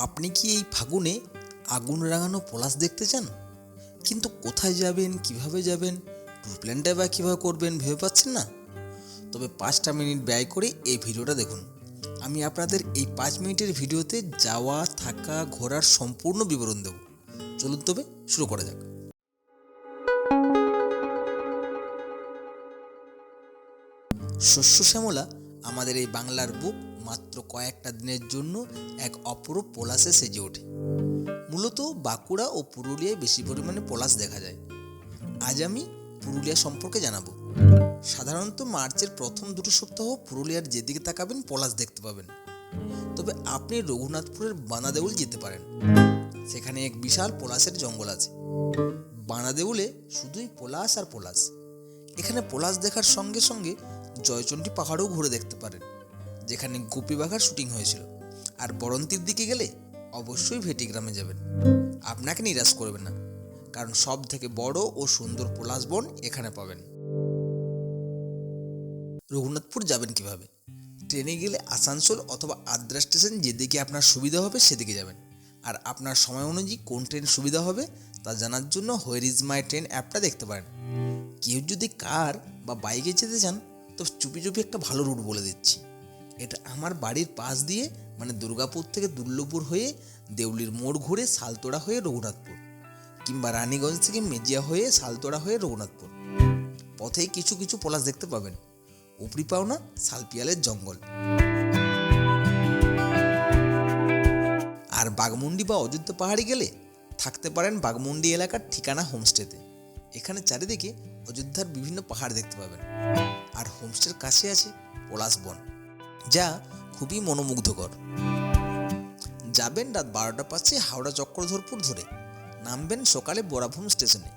আপনি কি এই ফাগুনে আগুন রাঙানো পলাশ দেখতে চান? কিন্তু কোথায় যাবেন, কীভাবে যাবেন ট্যুর প্ল্যানটা বা কীভাবে করবেন ভেবে পাচ্ছেন না? তবে পাঁচটা মিনিট ব্যয় করে এই ভিডিওটা দেখুন। আমি আপনাদের এই পাঁচ মিনিটের ভিডিওতে যাওয়া, থাকা, ঘোরার সম্পূর্ণ বিবরণ দেব। চলুন তবে শুরু করা যাক। শস্য শ্যামলা আমাদের এই বাংলার বুক মাত্র কয়েকটা দিনের জন্য এক অপরূপ পলাশে সেজে ওঠে। মূলত বাঁকুড়া ও পুরুলিয়ায় বেশি পরিমাণে পলাশ দেখা যায়। আজ আমি পুরুলিয়া সম্পর্কে জানাব। সাধারণত মার্চের প্রথম দুটো সপ্তাহ পুরুলিয়ার যেদিকে তাকাবেন, পলাশ দেখতে পাবেন। তবে আপনি রঘুনাথপুরের বানাদেউল যেতে পারেন। সেখানে এক বিশাল পলাশের জঙ্গল আছে। বানাদেউলে শুধুই পলাশ আর পলাশ। এখানে পলাশ দেখার সঙ্গে সঙ্গে জয়চণ্ডী পাহাড়ও ঘুরে দেখতে পারেন। যেখানে গোপী বাঘার শুটিং হয়েছিল। আর বরন্তির দিকে গেলে অবশ্যই ভেটি গ্রামে যাবেন। আপনাকে নিরাশ করবে না, কারণ সব থেকে বড় ও সুন্দর পলাশ বন এখানে পাবেন। রঘুনাথপুর যাবেন কীভাবে? ট্রেনে গেলে আসানসোল অথবা আদ্রা স্টেশন যেদিকে আপনার সুবিধা হবে সেদিকে যাবেন। আর আপনার সময় অনুযায়ী কোন ট্রেন সুবিধা হবে তা জানার জন্য হোয়ার ইজ মাই ট্রেন অ্যাপটা দেখতে পারেন। কেউ যদি কার বা বাইকে যেতে চান, তো চুপি চুপি একটা ভালো রুট বলে দিচ্ছি। এটা আমার বাড়ির পাশ দিয়ে মানে দুর্গাপুর থেকে দুর্লভপুর হয়ে দেউলির মোড় ঘুরে সালতোড়া হয়ে রঘুনাথপুর, কিংবা রানীগঞ্জ থেকে মেজিয়া হয়ে সালতোড়া হয়ে রঘুনাথপুর। পথেই কিছু কিছু পলাশ দেখতে পাবেন। উপরি পাওনা শালপিয়ালের জঙ্গল। আর বাগমুন্ডি বা অযোধ্যা পাহাড়ে গেলে থাকতে পারেন বাগমুন্ডি এলাকার ঠিকানা হোমস্টেতে। এখানে চারিদিকে অযোধ্যার বিভিন্ন পাহাড় দেখতে পাবেন। আর হোমস্টের কাছে আছে পলাশ বন। যা খুবই মনোমুগ্ধকর। যাবেন রাত বারোটা পাঁচে হাওড়া চক্রধরপুর ধরে। নামবেন সকালে বরাভূম স্টেশনে।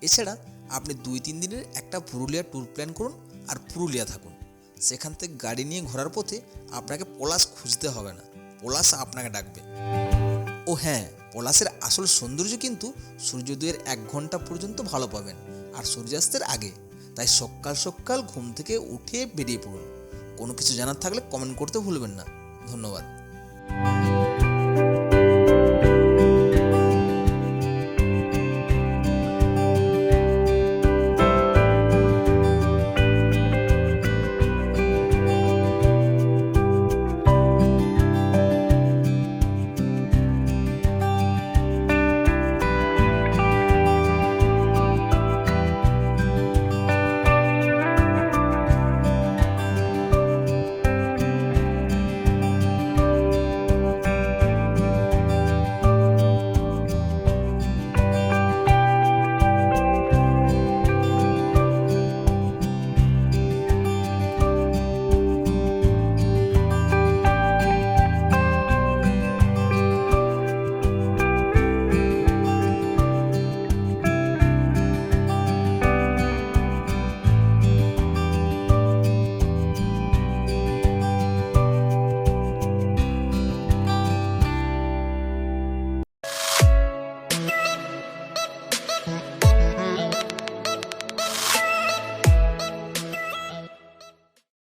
এছাড়া আপনি দুই তিন দিনের একটা পুরুলিয়া ট্যুর প্ল্যান করুন আর পুরুলিয়া থাকুন। সেখান থেকে গাড়ি নিয়ে ঘোরার পথে আপনাকে পলাশ খুঁজতে হবে না। পলাশ আপনাকে ডাকবে। ও হ্যাঁ পলাশের আসল সৌন্দর্য কিন্তু সূর্যোদয়ের এক ঘণ্টা পর্যন্ত ভালো পাবেন, আর সূর্যাস্তের আগে। তাই সকাল সকাল ঘুম থেকে উঠে বেরিয়ে পড়ুন। কোনো কিছু জানার থাকলে কমেন্ট করতে ভুলবেন না। ধন্যবাদ।